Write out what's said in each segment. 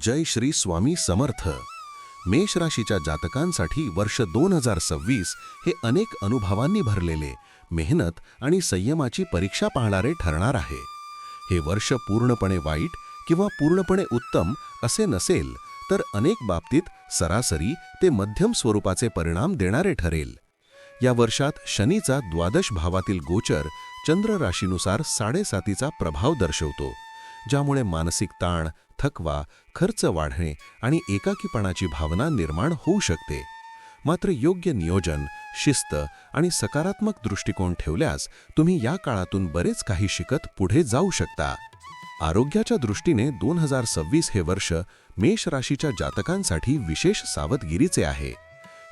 जय श्री स्वामी समर्थ. मेष राशीच्या जातकांसाठी वर्ष दोन हजार सव्वीस हे अनेक अनुभवांनी भरलेले मेहनत आणि संयमाची परीक्षा पाहणारे ठरणार आहे. हे वर्ष पूर्णपणे वाईट किंवा पूर्णपणे उत्तम असे नसेल तर अनेक बाबतीत सरासरी ते मध्यम स्वरूपाचे परिणाम देणारे ठरेल. या वर्षात शनीचा द्वादश भावातील गोचर चंद्र राशीनुसार साडेसातीचा प्रभाव दर्शवतो ज्यामुळे मानसिक ताण थकवा खर्च वाढणे आणि एकाकीपणाची भावना निर्माण होऊ शकते. मात्र योग्य नियोजन शिस्त आणि सकारात्मक दृष्टिकोन ठेवल्यास तुम्ही या काळातून बरेच काही शिकत पुढे जाऊ शकता. आरोग्याच्या दृष्टीने दोन हजार सव्वीस हे वर्ष मेष राशीच्या जातकांसाठी विशेष सावधगिरीचे आहे.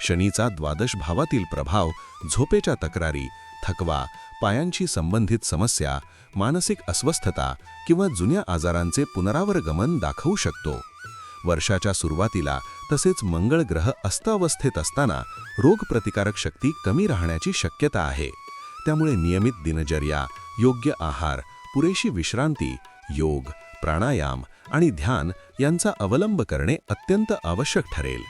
शनीचा द्वादश भावातील प्रभाव झोपेच्या तक्रारी थकवा पायांशी संबंधित समस्या मानसिक अस्वस्थता किंवा जुन्या आजारांचे पुनरावरगमन दाखवू शकतो. वर्षाच्या सुरुवातीला तसेच मंगळ ग्रह अस्तावस्थेत असताना रोगप्रतिकारक शक्ती कमी राहण्याची शक्यता आहे. त्यामुळे नियमित दिनचर्या योग्य आहार पुरेशी विश्रांती योग प्राणायाम आणि ध्यान यांचा अवलंब करणे अत्यंत आवश्यक ठरेल.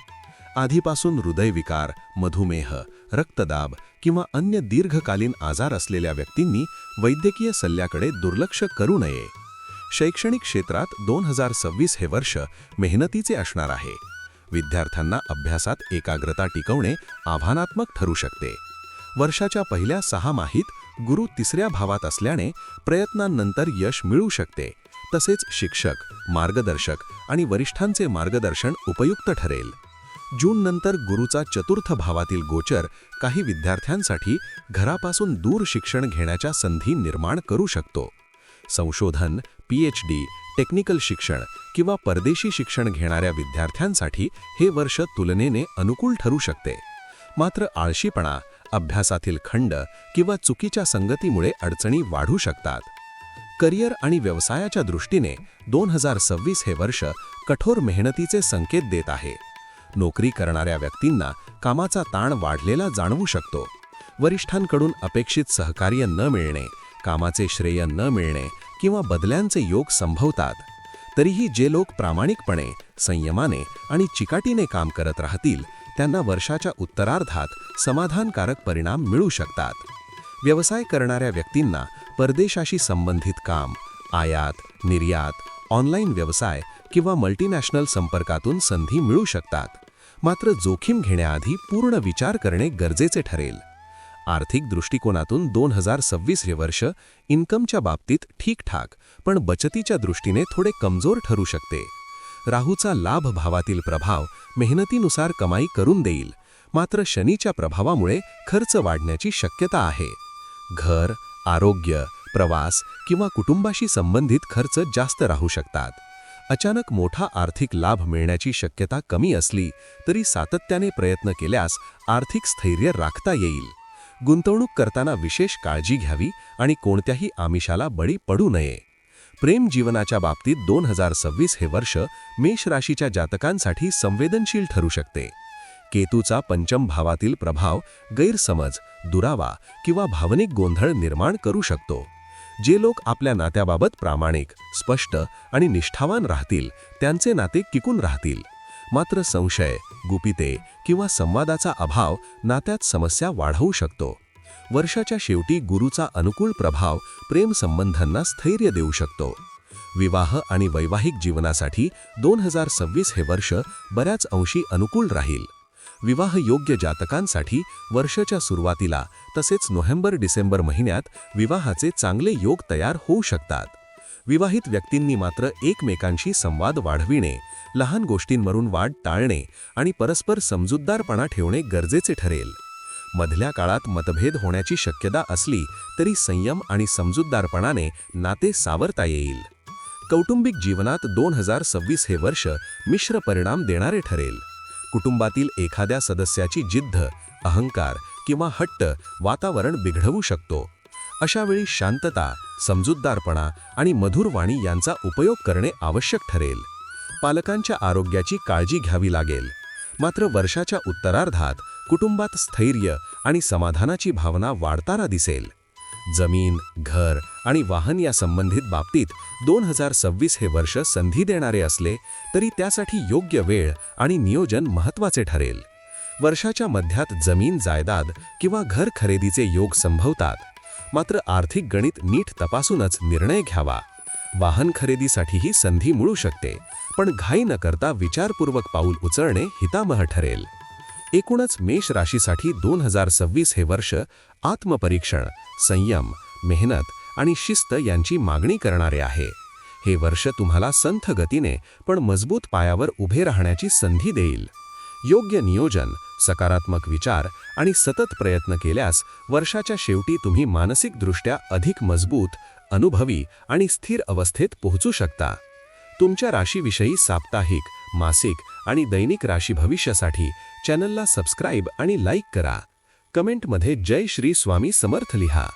आधीपासून हृदयविकार मधुमेह रक्तदाब किंवा अन्य दीर्घकालीन आजार असलेल्या व्यक्तींनी वैद्यकीय सल्ल्याकडे दुर्लक्ष करू नये. शैक्षणिक क्षेत्रात दोन हजार सव्वीस हे वर्ष मेहनतीचे असणार आहे. विद्यार्थ्यांना अभ्यासात एकाग्रता टिकवणे आव्हानात्मक ठरू शकते. वर्षाच्या पहिल्या सहा माहीत गुरु तिसऱ्या भावात असल्याने प्रयत्नांनंतर यश मिळू शकते. तसेच शिक्षक मार्गदर्शक आणि वरिष्ठांचे मार्गदर्शन उपयुक्त ठरेल. जूननंतर गुरुचा चतुर्थ भावातील गोचर काही विद्यार्थ्यांसाठी घरापासून दूर शिक्षण घेण्याच्या संधी निर्माण करू शकतो. संशोधन पीएच डी टेक्निकल शिक्षण किंवा परदेशी शिक्षण घेणाऱ्या विद्यार्थ्यांसाठी हे वर्ष तुलनेने अनुकूल ठरू शकते. मात्र आळशीपणा अभ्यासातील खंड किंवा चुकीच्या संगतीमुळे अडचणी वाढू शकतात. करिअर आणि व्यवसायाच्या दृष्टीने दोन हजार सव्वीस हे वर्ष कठोर मेहनतीचे संकेत देत आहे. नोकरी करणाऱ्या व्यक्तींना कामाचा ताण वाढलेला जाणवू शकतो. वरिष्ठांकडून अपेक्षित सहकार्य न मिळणे कामाचे श्रेय न मिळणे किंवा बदल्यांचे योग संभवतात. तरीही जे लोक प्रामाणिकपणे संयमाने आणि चिकाटीने काम करत राहतील त्यांना वर्षाच्या उत्तरार्धात समाधानकारक परिणाम मिळू शकतात. व्यवसाय करणाऱ्या व्यक्तींना परदेशाशी संबंधित काम आयात निर्यात ऑनलाईन व्यवसाय किंवा मल्टीनॅशनल संपर्कातून संधी मिळू शकतात. मात्र जोखीम घेण्याआधी पूर्ण विचार करणे गरजेचे ठरेल. आर्थिक दृष्टिकोनातून दोन हजार सव्वीस हे वर्ष इन्कमच्या बाबतीत ठीकठाक पण बचतीच्या दृष्टीने थोडे कमजोर ठरू शकते. राहूचा लाभ भावातील प्रभाव मेहनतीनुसार कमाई करून देईल मात्र शनीच्या प्रभावामुळे खर्च वाढण्याची शक्यता आहे. घर आरोग्य प्रवास किंवा कुटुंबाशी संबंधित खर्च जास्त राहू शकतात. अचानक मोठा आर्थिक लाभ मिळण्याची शक्यता कमी असली तरी सातत्याने प्रयत्न केल्यास आर्थिक स्थैर्य राखता येईल. गुंतवणूक करताना विशेष काळजी घ्यावी आणि कोणत्याही आमिषाला बळी पडू नये. प्रेम जीवनाच्या बाबतीत दोन हजार सव्वीस हे वर्ष मेष राशीच्या जातकांसाठी संवेदनशील ठरू शकते. केतूचा पंचम भावातील प्रभाव गैरसमज दुरावा किंवा भावनिक गोंधळ निर्माण करू शकतो. जे लोक आपल्या नात्याबाबत प्रामाणिक स्पष्ट आणि निष्ठावान राहतील त्यांचे नाते टिकून राहतील. मात्र संशय गुपिते किंवा संवादाचा अभाव नात्यात समस्या वाढवू शकतो. वर्षाच्या शेवटी गुरुचा अनुकूल प्रभाव प्रेम संबंधांना स्थैर्य देऊ शकतो. विवाह आणि वैवाहिक जीवनासाठी दोन हजार सव्वीस हे वर्ष बऱ्याच अंशी अनुकूल राहील. विवाह योग्य जातकांसाठी वर्षाच्या सुरुवातीला तसेच नोव्हेंबर डिसेंबर महिन्यात विवाहाचे चांगले योग तयार होऊ शकतात. विवाहित व्यक्तींनी मात्र एकमेकांशी संवाद वाढविणे लहान गोष्टींवरून वाढ टाळणे आणि परस्पर समजूतदारपणा ठेवणे गरजेचे ठरेल. मधल्या काळात मतभेद होण्याची शक्यता असली तरी संयम आणि समजूतदारपणाने नाते सावरता येईल. कौटुंबिक जीवनात दोन हजार सव्वीस हे वर्ष मिश्र परिणाम देणारे ठरेल. कुटुंबातील एखाद्या सदस्याची जिद्द अहंकार किंवा हट्ट वातावरण बिघडवू शकतो. अशावेळी शांतता समजूतदारपणा आणि मधुर वाणी यांचा उपयोग करणे आवश्यक ठरेल. पालकांच्या आरोग्याची काळजी घ्यावी लागेल. मात्र वर्षाच्या उत्तरार्धात कुटुंबात स्थैर्य आणि समाधानाची भावना वाढताना दिसेल. जमीन घर आणि वाहन या संबंधित बाबतीत दोन हजार सव्वीस हे वर्ष संधी देणारे असले तरी त्यासाठी योग्य वेळ आणि नियोजन महत्त्वाचे ठरेल. वर्षाच्या मध्यात जमीन जायदाद किंवा घर खरेदीचे योग संभवतात. मात्र आर्थिक गणित नीट तपासूनच निर्णय घ्यावा. वाहन खरेदीसाठीही संधी मिळू शकते पण घाई न करता विचारपूर्वक पाऊल उचलणे हितामह ठरेल. एकूणच मेष राशीसाठी दोन हजार सव्वीस हे वर्ष आत्मपरीक्षण संयम मेहनत आणि शिस्त यांची मागणी करणारे आहे. हे वर्ष तुम्हाला संथ गतीने पण मजबूत पायावर उभे राहण्याची संधी देईल. योग्य नियोजन सकारात्मक विचार आणि सतत प्रयत्न केल्यास वर्षाच्या शेवटी तुम्ही मानसिकदृष्ट्या अधिक मजबूत अनुभवी आणि स्थिर अवस्थेत पोहोचू शकता. तुमच्या राशीविषयी साप्ताहिक मासिक आणि दैनिक राशी भविष्यासाठी चॅनलला सबस्क्राईब आणि लाईक करा. कमेंटमध्ये जय श्री स्वामी समर्थ लिहा.